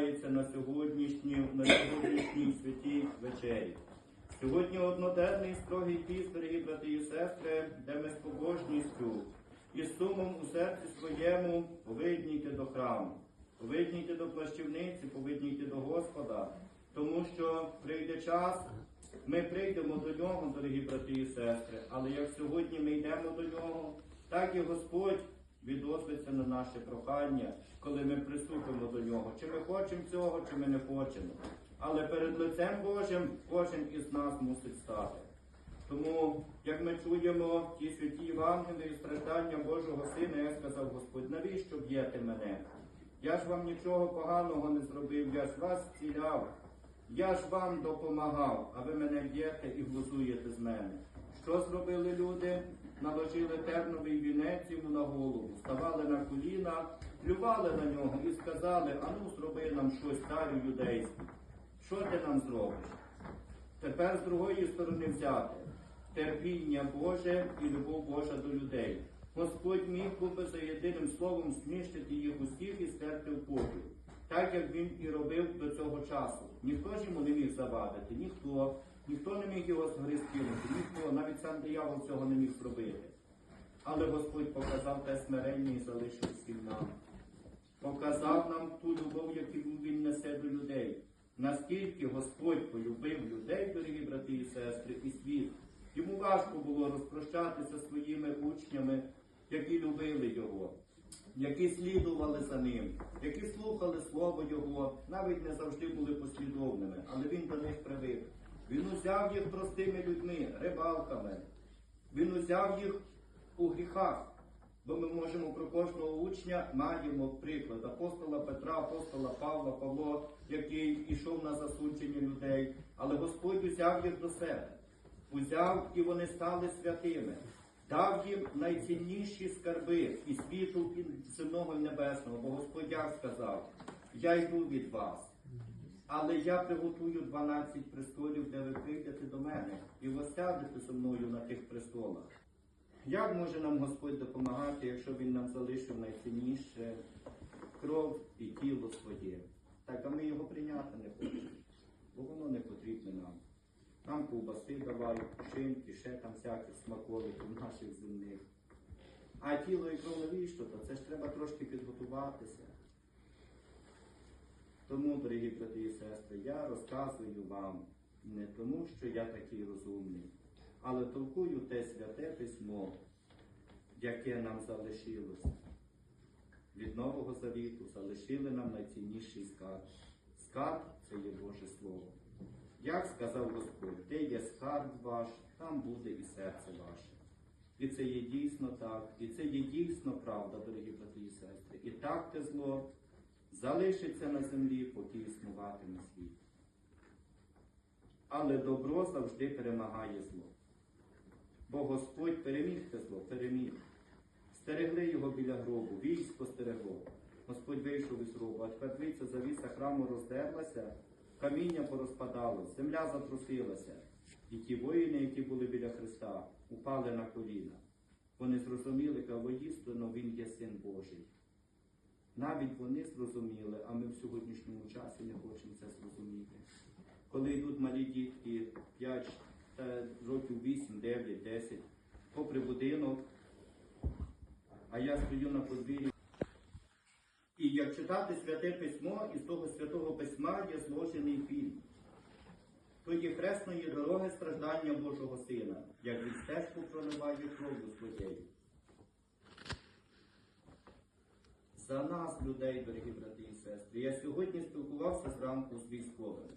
відбувається на сьогоднішній, на сьогоднішній святій вечері. Сьогодні одноденний строгий піст, дорогі брати і сестри, де ми з побожністю і з сумом у серці своєму повинні йти до храму, повинні йти до плащівниці, повинні йти до Господа, тому що прийде час, ми прийдемо до нього, дорогі брати і сестри, але як сьогодні ми йдемо до нього, так і Господь відозвиться на наше прохання, коли ми приступимо до нього. Чи ми хочемо цього, чи ми не хочемо. Але перед лицем Божим кожен із нас мусить стати. Тому, як ми чуємо ті святі Євангелії, страждання Божого Сина, я сказав, Господь, навіщо б'єте мене? Я ж вам нічого поганого не зробив, я ж вас зціляв, я ж вам допомагав, а ви мене б'єте і глузуєте з мене. Що зробили люди? Наложили терновий вінець йому на голову, ставали на коліна, плювали на нього і сказали, а ну зроби нам щось царю юдейський. Що ти нам зробиш? Тепер з другої сторони взяти терпіння Боже і любов Божа до людей. Господь міг би за єдиним словом знищити їх усіх і стерти в попіл, так як він і робив до цього часу. Ніхто ж йому не міг завадити, ніхто, ніхто не міг його згори скинути, ніхто, навіть сам диявол цього не міг зробити. Але Господь показав те смирення і залишив всім нам. Показав нам ту любов, яку він несе до людей. Наскільки Господь полюбив людей, дорогі брати і сестри, і світ. Йому важко було розпрощатися своїми учнями, які любили його, які слідували за ним, які слухали слово Його, навіть не завжди були послідовними, але він до них привик. Він узяв їх простими людьми, рибалками. Він узяв їх у гріхах. Бо ми можемо про кожного учня маємо приклад апостола Петра, апостола Павла, Павло, який ішов на засудження людей, але Господь узяв їх до себе, узяв і вони стали святими, дав їм найцінніші скарби і світу і земного і небесного, бо Господь сказав, я йду від вас. Але я приготую 12 престолів, де ви прийдете до мене, і ви сядете зі мною на тих престолах. Як може нам Господь допомагати, якщо Він нам залишив найцінніше кров і тіло своє? Так, а ми його прийняти не хочемо, бо воно не потрібне нам. Нам ковбаси давають, шинки, ще там всяких смаколиків наших земних. А тіло і кров навіщо? Це ж треба трошки підготуватися. Тому, дорогі брати і сестри, я розказую вам не тому, що я такий розумний, але толкую те святе письмо, яке нам залишилося. Від Нового Завіту залишили нам найцінніший скарб. Скарб це є Боже Слово. Як сказав Господь, де є скарб ваш, там буде і серце ваше. І це є дійсно так, і це є дійсно правда, дорогі брати і сестри. І так те зло залишиться на землі, поки існуватиме світ. Але добро завжди перемагає зло. Бо Господь переміг те зло, переміг. Стерегли його біля гробу, військо стерегло. Господь вийшов із гробу, а тепер дивіться, завіса храму роздерлася, каміння порозпадалось, земля затрусилася. І ті воїни, які були біля Христа, упали на коліна. Вони зрозуміли, що воїстину Він є Син Божий. Навіть вони зрозуміли, а ми в сьогоднішньому часі не хочемо це зрозуміти. Коли йдуть малі дітки 5 та років 8, 9, 10, попри будинок, а я стою на подвір'ї. І як читати святе письмо, із того святого письма є зложений фільм. То є хресної дороги страждання Божого Сина, як він стежку проливає кров'ю своєю. За нас, людей, дорогі брати і сестри. Я сьогодні спілкувався зранку з військовими.